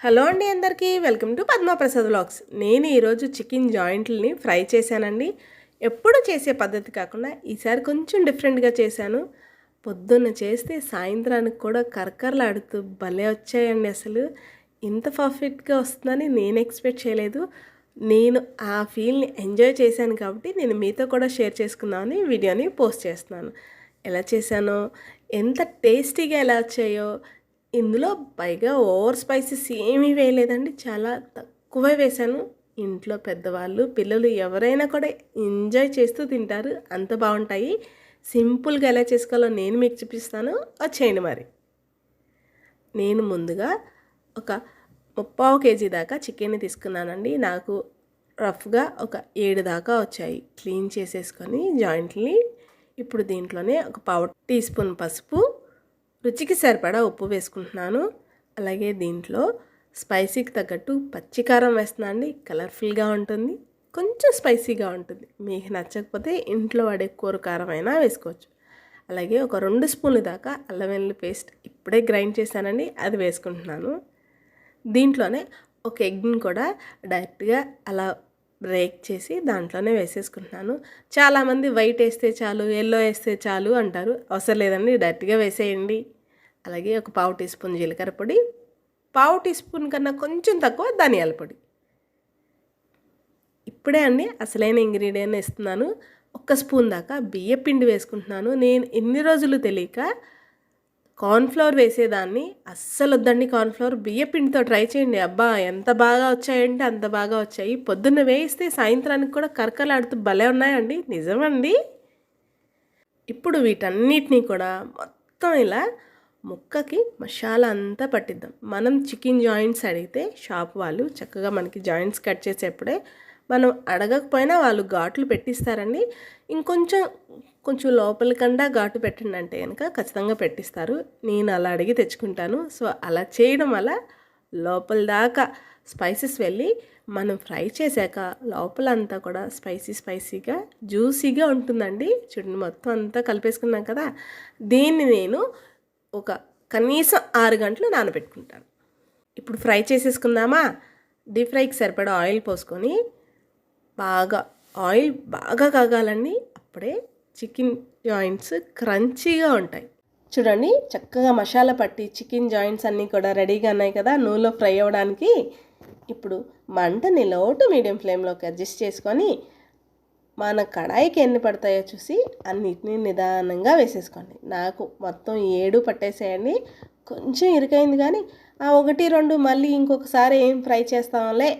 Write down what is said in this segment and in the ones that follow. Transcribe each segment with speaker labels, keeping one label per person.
Speaker 1: Hello అండి అందరికీ welcome to Padma Prasad vlogs. నేను ఈరోజు చికెన్ జాయింట్లని ఫ్రై చేశానండి. ఎప్పుడు చేసే పద్ధతి కాకుండా ఈసారి కొంచెం డిఫరెంట్గా చేశాను. పొద్దున్న చేస్తే సాయంత్రానికి కూడా కరకరలాడుతూ భలే వచ్చాయండి అసలు. ఇంత పర్ఫెక్ట్గా వస్తుందని నేను ఎక్స్పెక్ట్ చేయలేదు. నేను ఆ ఫీల్ని ఎంజాయ్ చేశాను కాబట్టి నేను మీతో కూడా షేర్ చేసుకుందామని వీడియోని పోస్ట్ చేస్తున్నాను. ఎలా చేశానో ఎంత టేస్టీగా ఎలా వచ్చాయో ఇందులో పైగా ఓవర్ స్పైసెస్ ఏమీ వేయలేదండి. చాలా తక్కువే వేశాను. ఇంట్లో పెద్దవాళ్ళు పిల్లలు ఎవరైనా కూడా ఎంజాయ్ చేస్తూ తింటారు. అంత బాగుంటాయి. సింపుల్గా ఎలా చేసుకోవాలో నేను మీకు చూపిస్తాను. వచ్చేయండి మరి. నేను ముందుగా ఒక ముప్పావు కేజీ దాకా చికెన్ తీసుకున్నానండి. నాకు రఫ్గా ఒక ఏడు దాకా వచ్చాయి. క్లీన్ చేసేసుకొని జాయింట్ని ఇప్పుడు దీంట్లోనే ఒక పావు టీ స్పూన్ పసుపు రుచికి సరిపడా ఉప్పు వేసుకుంటున్నాను. అలాగే దీంట్లో స్పైసీకి తగ్గట్టు పచ్చికారం వేస్తున్నా అండి. కలర్ఫుల్గా ఉంటుంది. కొంచెం స్పైసీగా ఉంటుంది. మీకు నచ్చకపోతే ఇంట్లో వాడే కూర కారం అయినా వేసుకోవచ్చు. అలాగే ఒక రెండు స్పూన్లు దాకా అల్లం వెల్లుల్లి పేస్ట్ ఇప్పుడే గ్రైండ్ చేశానండి. అది వేసుకుంటున్నాను. దీంట్లోనే ఒక ఎగ్ని కూడా డైరెక్ట్గా అలా బ్రేక్ చేసి దాంట్లోనే వేసేసుకుంటున్నాను. చాలామంది వైట్ వేస్తే చాలు ఎల్లో వేస్తే చాలు అంటారు. అవసరం లేదండి. డైరెక్ట్గా వేసేయండి. అలాగే ఒక పావు టీ స్పూన్ జీలకర్ర పొడి పావు టీ స్పూన్ కన్నా కొంచెం తక్కువ ధనియాల పొడి. ఇప్పుడే అండి అసలైన ఇంగ్రీడియంట్ ఇస్తున్నాను ఒక్క స్పూన్ దాకా బియ్య పిండి వేసుకుంటున్నాను. నేను ఎన్ని రోజులు తెలియక కార్న్ఫ్లవర్ వేసేదాన్ని. అస్సలు వద్దండి కార్న్ఫ్లవర్. బియ్య పిండితో ట్రై చేయండి. అబ్బా ఎంత బాగా వచ్చాయంటే అంత బాగా వచ్చాయి. పొద్దున్న వేయిస్తే సాయంత్రానికి కూడా కరకలాడుతూ భలే ఉన్నాయండి. నిజమండి? ఇప్పుడు వీటన్నిటినీ కూడా మొత్తం ఇలా ముక్కకి మసాలా అంతా పట్టిద్దాం. మనం చికెన్ జాయింట్స్ అడిగితే షాప్ వాళ్ళు చక్కగా మనకి జాయింట్స్ కట్ చేసేప్పుడే మనం అడగకపోయినా వాళ్ళు ఘాట్లు పెట్టిస్తారండి. ఇంకొంచెం కొంచెం లోపలికండా ఘాటు పెట్టండి అంటే కనుక ఖచ్చితంగా పెట్టిస్తారు. నేను అలా అడిగి తెచ్చుకుంటాను. సో అలా చేయడం వల్ల లోపల దాకా స్పైసెస్ వెళ్ళి మనం ఫ్రై చేశాక లోపలంతా కూడా స్పైసీ స్పైసీగా జ్యూసీగా ఉంటుందండి. చూడండి మొత్తం అంతా కలిపేసుకున్నాం కదా. దీన్ని నేను ఒక కనీసం ఆరు గంటలు నానబెట్టుకుంటాను. ఇప్పుడు ఫ్రై చేసేసుకుందామా? డీప్ ఫ్రైకి సరిపడా ఆయిల్ పోసుకొని బాగా ఆయిల్ బాగా కాగాలండి అప్పుడే చికెన్ జాయింట్స్ క్రంచీగా ఉంటాయి. చూడండి చక్కగా మసాలా పట్టి చికెన్ జాయింట్స్ అన్నీ కూడా రెడీగా ఉన్నాయి కదా నూనెలో ఫ్రై అవ్వడానికి. ఇప్పుడు మంటని లోటు మీడియం ఫ్లేమ్లోకి అడ్జస్ట్ చేసుకొని మన కడాయికి ఎన్ని పడతాయో చూసి అన్నిటినీ నిదానంగా వేసేసుకోండి. నాకు మొత్తం ఏడు పట్టేసేయండి. కొంచెం ఇరుకైంది కానీ ఆ ఒకటి రెండు మళ్ళీ ఇంకొకసారి ఏం ఫ్రై చేస్తాంలే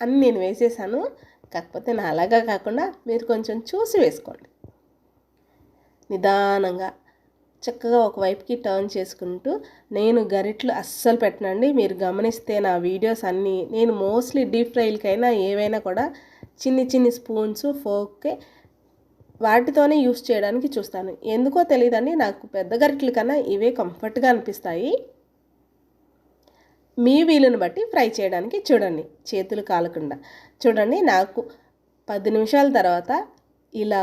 Speaker 1: అని నేను వేసేసాను. కాకపోతే నా అలాగా కాకుండా మీరు కొంచెం చూసి వేసుకోండి. నిదానంగా చక్కగా ఒకవైపుకి టర్న్ చేసుకుంటూ నేను గరిట్లు అస్సలు పెట్టనండి. మీరు గమనిస్తే నా వీడియోస్ అన్నీ నేను మోస్ట్లీ డీప్ ఫ్రైలకైనా ఏవైనా కూడా చిన్ని చిన్ని స్పూన్స్ ఫోక్కే వాటితోనే యూస్ చేయడానికి చూస్తాను. ఎందుకో తెలియదండి నాకు పెద్ద గరిటెల కన్నా ఇవే కంఫర్ట్గా అనిపిస్తాయి. మీ వీలుని బట్టి ఫ్రై చేయడానికి చూడండి చేతులు కాలకుండా. చూడండి నాకు పది నిమిషాల తర్వాత ఇలా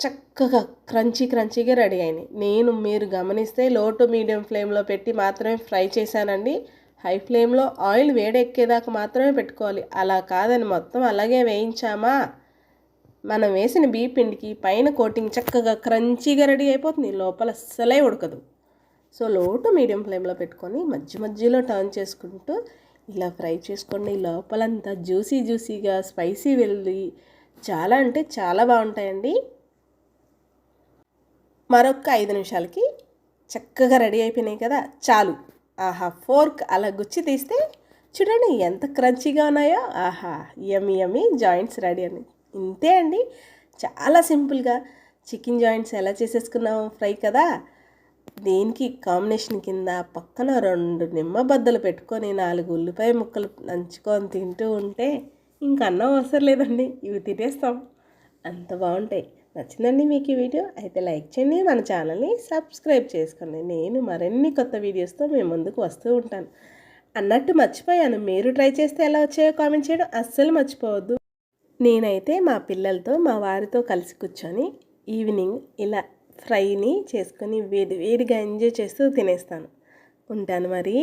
Speaker 1: చక్కగా క్రంచీ క్రంచీగా రెడీ అయినాయి నేను మీరు గమనిస్తే లో టు మీడియం ఫ్లేమ్లో పెట్టి మాత్రమే ఫ్రై చేశానండి. హై ఫ్లేమ్లో ఆయిల్ వేడెక్కేదాకా మాత్రమే పెట్టుకోవాలి. అలా కాదని మొత్తం అలాగే వేయించామా? మనం వేసిన బీ పిండికి పైన కోటింగ్ చక్కగా క్రంచీగా రెడీ అయిపోతుంది. లోపల అస్సలే ఉడకదు. సో లో టు మీడియం ఫ్లేమ్లో పెట్టుకొని మధ్య మధ్యలో టర్న్ చేసుకుంటూ ఇలా ఫ్రై చేసుకోండి. లోపలంతా జ్యూసీ జ్యూసీగా స్పైసీ వెళ్ళి చాలా అంటే చాలా బాగుంటాయండి. మరొక ఐదు నిమిషాలకి చక్కగా రెడీ అయిపోయినాయి కదా. చాలు. ఆహా ఫోర్క్ అలా గుచ్చి తీస్తే చూడండి ఎంత క్రంచీగా ఉన్నాయో. ఆహా యమ్మి యమ్మి జాయింట్స్ రెడీ అని. ఇంతే అండి. చాలా సింపుల్గా చికెన్ జాయింట్స్ ఎలా చేసేసుకున్నాం? ఫ్రై కదా? దీనికి కాంబినేషన్ కింద పక్కన రెండు నిమ్మ బద్దలు పెట్టుకొని నాలుగు ఉల్లిపాయ ముక్కలు నంచుకొని తింటూ ఉంటే ఇంక అన్నం అవసరం లేదండి. ఇవి తినేస్తాం. అంత బాగుంటాయి. నచ్చిందండి మీకు ఈ వీడియో అయితే లైక్ చేయండి మన ఛానల్ని సబ్స్క్రైబ్ చేసుకోండి. నేను మరిన్ని కొత్త వీడియోస్తో మేము ముందుకు వస్తూ ఉంటాను. అన్నట్టు మర్చిపోయాను. మీరు ట్రై చేస్తే ఎలా వచ్చాయో కామెంట్ చేయడం అస్సలు మర్చిపోవద్దు. నేనైతే మా పిల్లలతో మా వారితో కలిసి కూర్చొని ఈవినింగ్ ఇలా ఫ్రైని చేసుకొని వేడి వేడిగా ఎంజాయ్ చేస్తూ తినేస్తాను. ఉంటాను మరి.